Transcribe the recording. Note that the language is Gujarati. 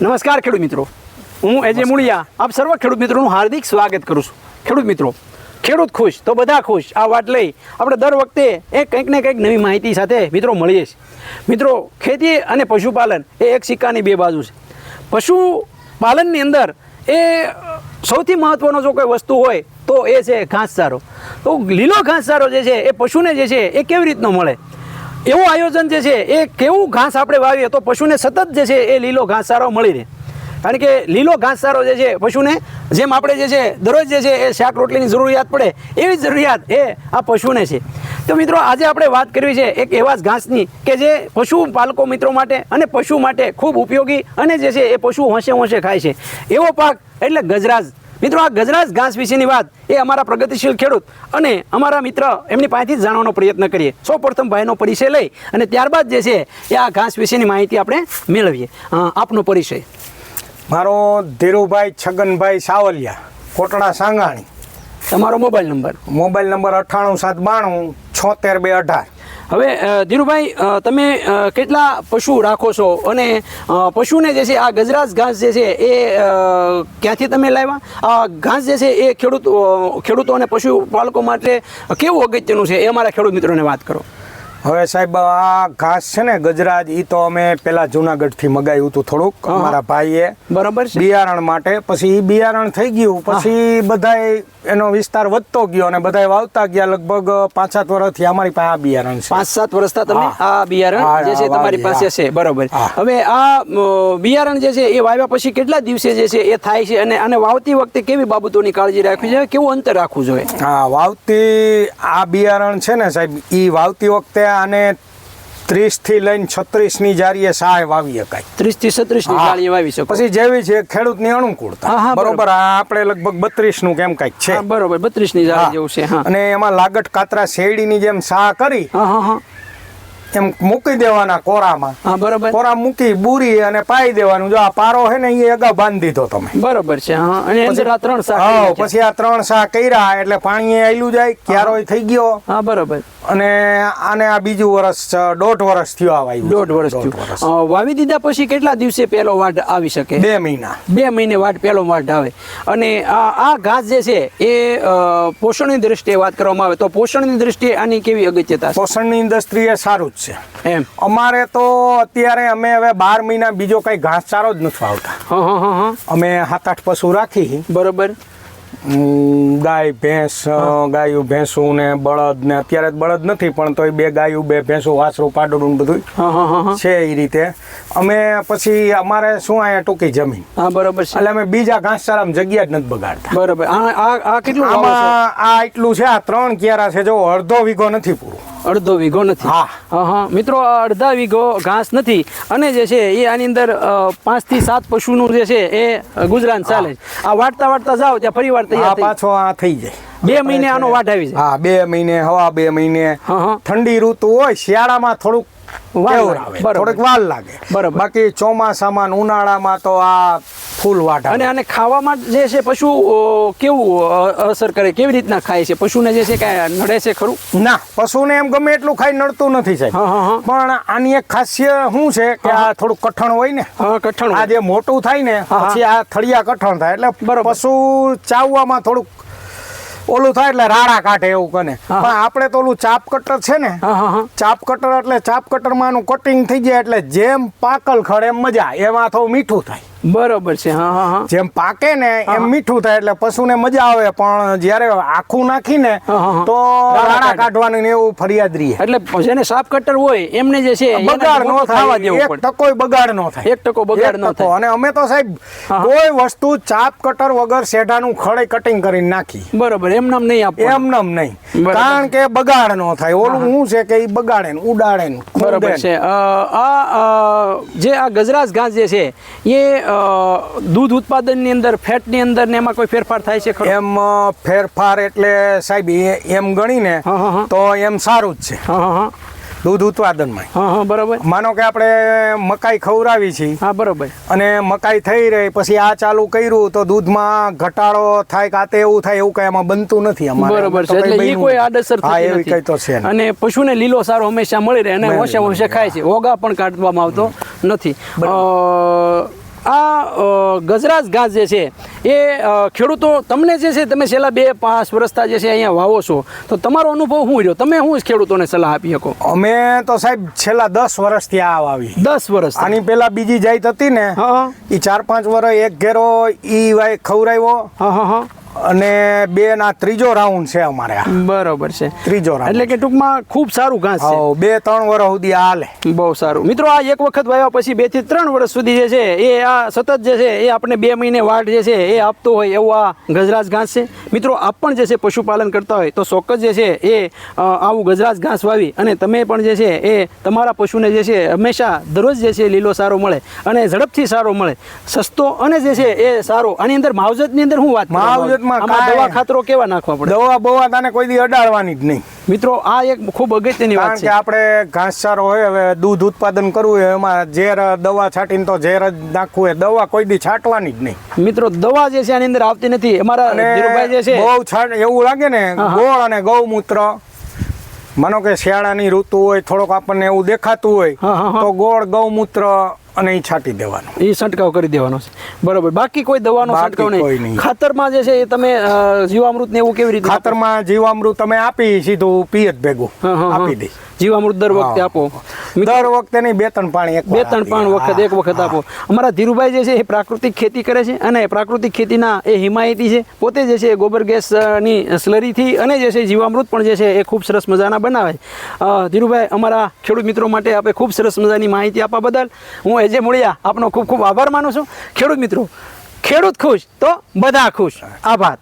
નમસ્કાર ખેડૂત મિત્રો. હું એજે મુળિયા. આપ સર્વ ખેડૂત મિત્રોનું હાર્દિક સ્વાગત કરું છું. ખેડૂત મિત્રો ખેડૂત ખુશ તો બધા ખુશ. આ વાત લઈ આપણે દર વખતે એ કંઈક ને કંઈક નવી માહિતી સાથે મિત્રો મળીએ છીએ. મિત્રો ખેતી અને પશુપાલન એ એક સિક્કાની બે બાજુ છે. પશુપાલનની અંદર એ સૌથી મહત્ત્વનો જો કોઈ વસ્તુ હોય તો એ છે ઘાસચારો. તો લીલો ઘાસચારો જે છે એ પશુને જે છે એ કેવી રીતનો મળે? એવું આયોજન જે છે, એ કેવું ઘાસ આપણે વાવીએ તો પશુને સતત જે છે, એ લીલો ઘાસચારો મળી રહે. કારણ કે લીલો ઘાસચારો જે છે, પશુને જેમ આપણે જે છે, દરરોજ જે છે, એ શાક રોટલીની જરૂરિયાત પડે, એવી જરૂરિયાત એ આ પશુને છે. તો મિત્રો, આજે આપણે વાત કરવી છે, એક એવા જ ઘાસની કે જે પશુ પાલકો મિત્રો માટે અને પશુ માટે ખૂબ ઉપયોગી અને જે છે, એ પશુ હોંશે હોંશે ખાય છે. એવો પાક એટલે ગજરાજ. મિત્રો આ ગજરાજ ઘાસ વિશેની વાત એ અમારા પ્રગતિશીલ ખેડૂત અને અમારા મિત્ર એમની પાસેથી જ જાણવાનો પ્રયત્ન કરીએ. સૌ પ્રથમ ભાઈનો પરિચય લઈ અને ત્યારબાદ જે છે એ આ ઘાસ વિશેની માહિતી આપણે મેળવીએ. આપનો પરિચય. મારો ધીરુભાઈ છગનભાઈ સાવલિયા કોટડા સાંગાણી. તમારો મોબાઈલ નંબર. મોબાઈલ નંબર અઠ્ઠાણું સાત બાણું છોતેર બે અઢાર. હવે ધીરુભાઈ તમે કેટલા પશુ રાખો છો? અને પશુને જે છે, આ ગજરાજ ઘાસ જે છે, એ ક્યાંથી તમે લાવ્યા? આ ઘાસ જે છે, એ ખેડૂત ખેડૂતો અને પશુપાલકો માટે કેવું અગત્યનું છે? એ અમારા ખેડૂત મિત્રોને વાત કરો. હવે સાહેબ આ ઘાસ છે ને ગજરાજ એ તો અમે પેલા જુનાગઢથી મગાવ્યું હતું થોડુંક અમારા મારા ભાઈએ. બરાબર છે. બિયારણ માટે. પછી એ બિયારણ થઈ ગયું. પછી બધાય એનો વિસ્તાર વધતો ગયો અને બધાય વાવતા ગયા લગભગ પાંચ સાત વર્ષથી અમારી પાસે આ બિયારણ છે. પાંચ સાત વર્ષથી તમે આ બિયારણ જે છે તમારી પાસે છે. બરોબર. હવે આ બિયારણ જે છે એ વાવ્યા પછી કેટલા દિવસે જે છે એ થાય છે અને આને વાવતી વખતે કેવી બાબતોની કાળજી રાખવી જોઈએ? કેવું અંતર રાખવું જોઈએ? હા વાવતી આ બિયારણ છે ને સાહેબ એ વાવતી વખતે આને ત્રીસથી લઈને છત્રીસની જારીએ સહાય વાવી શકાય ત્રીસથી છત્રીસની જાળીએ વાવી શકો. પછી જેવી છે ખેડૂતની અનુકૂળતા હા, હા, બરોબર. આપણે લગભગ બત્રીસનું કેમ કંઈક છે. બરોબર બત્રીસની. જાળી જેવું છે અને એમાં લાગટ કાતરા શેરડી ની જેમ સા કરી એમ મૂકી દેવાના કોરામાં. હા બરોબર. કોરા મૂકી બુરી અને પાઈ દેવાનું. જો આ પારો છે ને એ અગાઉ બાંધી દીધો તમે. બરોબર છે હા. અને અંદર આ ત્રણ શાક હા પછી આ ત્રણ સા કર્યા એટલે પાણી આયલું જાય ક્યારોય થઈ ગયો. હા બરોબર. અને આને આ બીજું વર્ષ દોઢ વર્ષ થયું આ વાયુ દોઢ વર્ષ થયું. વાવી દીધા પછી કેટલા દિવસે પહેલો વાઢ આવી શકે? બે મહિના. બે મહિને વાઢ પહેલો વાઢ આવે. અને આ આ ઘાસ જે છે એ પોષણની દ્રષ્ટિએ વાત કરવામાં આવે તો પોષણની દ્રષ્ટિએ આની કેવી અગત્યતા પોષણની ઇન્ડસ્ટ્રી એ સારું જ છે. એમ. અમારે તો અત્યારે અમે હવે બાર મહિના બીજો કઈ ઘાસચારો જ નથી વાવતા. હા હા હા હા. અમે સાત આઠ પશુ રાખી. બરોબર. ગાય ભેંસ ગાયું ભેંસું ને બળદ ને અત્યારે બળદ નથી પણ તોય બે ગાયું બે ભેંસું વાસરું પાડડું બધું છે એ રીતે. અમે પછી અમારે શું અહીંયા ટૂંકી જમીન. હા બરોબર છે. એટલે અમે બીજા ઘાસચારામાં જગ્યા જ નથી બગાડતા. બરોબર. આ કેટલું આમાં આ એટલું છે આ ત્રણ ક્યારા છે જો અડધો વીઘો નથી પૂરું. અડધો વીઘો નથી. હા. હા હા. મિત્રો આ અડધા વીઘો ઘાસ નથી. અને જે છે એ આની અંદર અ, પાંચથી સાત પશુનું જે છે એ ગુજરાન ચાલે છે. આ વાટતા વાટતા જાઓ ત્યાં ફરી વાર તૈયાર પાછો આ થઈ જાય. બે મહિને આનો વાટ આવી જાય. હા બે મહિને હવા બે મહિને. ઠંડી ઋતુ હોય શિયાળામાં થોડુંક. થોડીક વાર લાગે. બરોબર. બાકી ચોમાસામાં ઉનાળામાં તો આ ફૂલ વાટા અને આને ખાવામાં જે છે પશુ કેવું અસર કરે કેવી રીતના ખાય છે? પશુને જે છે કે નડે છે ખરું? ના પશુને એમ ગમે એટલું ખાઈ નડતું નથી સાહેબ. હા પણ આની એક ખાસિયત શું છે કે આ થોડું કઠણ હોય ને કઠણ આ જે મોટું થાય ને. પછી આ થળિયા કઠણ થાય. એટલે બરોબર. પશુ ચાવવામાં થોડુંક ઓલું થાય એટલે રાડા કાઢે એવું કને. પણ આપણે તો ઓલું ચાપ કટર છે ને ચાપ કટર એટલે ચાપ કટરમાં કટિંગ થઈ જાય એટલે જેમ પાકલ ખડ એમ મજા એમાં થોડું મીઠું થાય. બરોબર છે હા હા હા. જેમ પાકે ને એમ મીઠું થાય એટલે પશુને મજા આવે પણ જ્યારે આખું નાખીને હા, હા, હા. તો રાડા કાઢવાની ને એવું ફરિયાદ રહી. એટલે જેને સાપ કટર હોય એમને જે છે બગાડ નો દેવું એક ટકો બગાડ નો થાય. એક ટકો બગાડ ન થાય. અને અમે તો સાહેબ કોઈ વસ્તુ ચાપ કટર વગર શેઢાનું ખડે કટિંગ કરીને નાખી. બરોબર એમ નામ નહીં આપો એમ નામ નહીં. કારણ કે બગાડ નો થાય. ઓલું શું છે કે એ બગાડે ને ઉડાડે ને બરોબર છે. આ જે આ ગજરાસ ઘાસ જે છે એ દૂધ ઉત્પાદનની અંદર ફેટની અંદર ને એમાં કોઈ ફેરફાર થાય છે એમ ફેરફાર એટલે સાહેબ એમ ગણીને. તો એમ સારું જ છે. દૂધ ઉત્પાદનમાં. હા હા બરોબર. માનો કે આપણે મકાઈ ખવડાવી છીએ હા બરોબર. અને મકાઈ થઈ રહી પછી આ ચાલુ કર્યું તો દૂધમાં ઘટાડો થાય કાતે એવું થાય એવું કઈ એમાં બનતું નથી અમારે. બરોબર છે એટલે એ કોઈ આડઅસર હા થતી એવી કઈ તો છે અને પશુને લીલો સારો હંમેશા મળી રહે અને હોશે હોશે ખાય છે. ઓગા પણ કાઢવામાં આવતો નથી. અ, આ ગજરાજ ઘાસ જે છે એ ખેડૂતો તમને જે છે તમે છેલ્લા બે પાંચ વર્ષતા જે છે અહીંયા વાવો છો તો તમારો અનુભવ શું રહ્યો? તમે શું ખેડૂતોને સલાહ આપી શકો? અમે તો સાહેબ છેલ્લા દસ વર્ષથી આ વાવી દસ વર્ષ આની પેલા બીજી જાત હતી ને હા એ ચાર પાંચ વર્ષ એક ઘેરો ઈ વાય ખવરાવ્યો હા હા હા. અને બે ના ત્રીજો રાઉન્ડ છે અમારે બરોબર છે. ત્રીજો રાઉન્ડ. એટલે કે ટૂંકમાં ખૂબ સારું ઘાસ છે. બે ત્રણ વર્ષ સુધી હાલે. બહુ સારું. મિત્રો આ એક વખત વાવ્યા પછી બેથી ત્રણ વર્ષ સુધી જે છે એ આ સતત જે છે એ આપણે બે મહિને વાટ જે છે એ આપતો હોય એવું આ ગજરાજ ઘાસ છે. મિત્રો આપ પણ જે છે પશુપાલન કરતા હોય તો ચોક્કસ જે છે એ આવું ગજરાજ ઘાસ વાવી અને તમે પણ જે છે એ તમારા પશુને જે છે હંમેશા દરરોજ જે છે લીલો સારો મળે અને ઝડપથી સારો મળે. સસ્તો અને જે છે એ સારો. આની અંદર માવજતની અંદર શું વાત કરવામાં કાંઈ- દવા ખાતરો કેવા નાખવા પડે? દવા બવા તને કોઈ દી અડાડવાની જ નહીં. મિત્રો આ એક ખૂબ અગત્યની વાત છે. આપણે ઘાસચારો હોય હવે દૂધ ઉત્પાદન કરવું હોય એમાં ઝેર દવા છાંટીને તો ઝેર જ નાખવું હોય દવા કોઈ દી છાંટવાની જ નહીં. મિત્રો દવા જે છે આની અંદર આવતી નથી. અમારા ધીરુભાઈ જે છે બહુ છાંટ એવું લાગે ને ગોળ અને ગૌમૂત્ર. માનો કે શિયાળાની ઋતુ હોય થોડોક આપણને એવું દેખાતું હોય. તો ગોળ ગૌમૂત્ર અને એ છાંટી દેવાનું. એ છંટકાવ કરી દેવાનો છે. બરોબર. બાકી કોઈ દવાનો છંટકાવ નહીં. ખાતરમાં જે છે એ તમે જીવામૃત ને એવું કેવી રીતે ખાતરમાં જીવામૃત તમે આપી સીધું પિયત ભેગું. આપી દઈ જીવામૃત દર વખતે આપો. દર વખતે નહીં બે ત્રણ પાણી એક બે ત્રણ પાંચ વખત એક વખત આપો. અમારા ધીરુભાઈ જે છે એ પ્રાકૃતિક ખેતી કરે છે અને પ્રાકૃતિક ખેતીના એ હિમાયતી છે. પોતે જે છે એ ગોબર ગેસની સ્લરીથી અને જે છે જીવામૃત પણ જે છે એ ખૂબ સરસ મજાના બનાવે. ધીરુભાઈ અમારા ખેડૂત મિત્રો માટે આપણે ખૂબ સરસ મજાની માહિતી આપવા બદલ હું એજે મૂળિયા આપનો ખૂબ ખૂબ આભાર માનું છું. ખેડૂત મિત્રો ખેડૂત ખુશ તો બધા ખુશ. આભાર.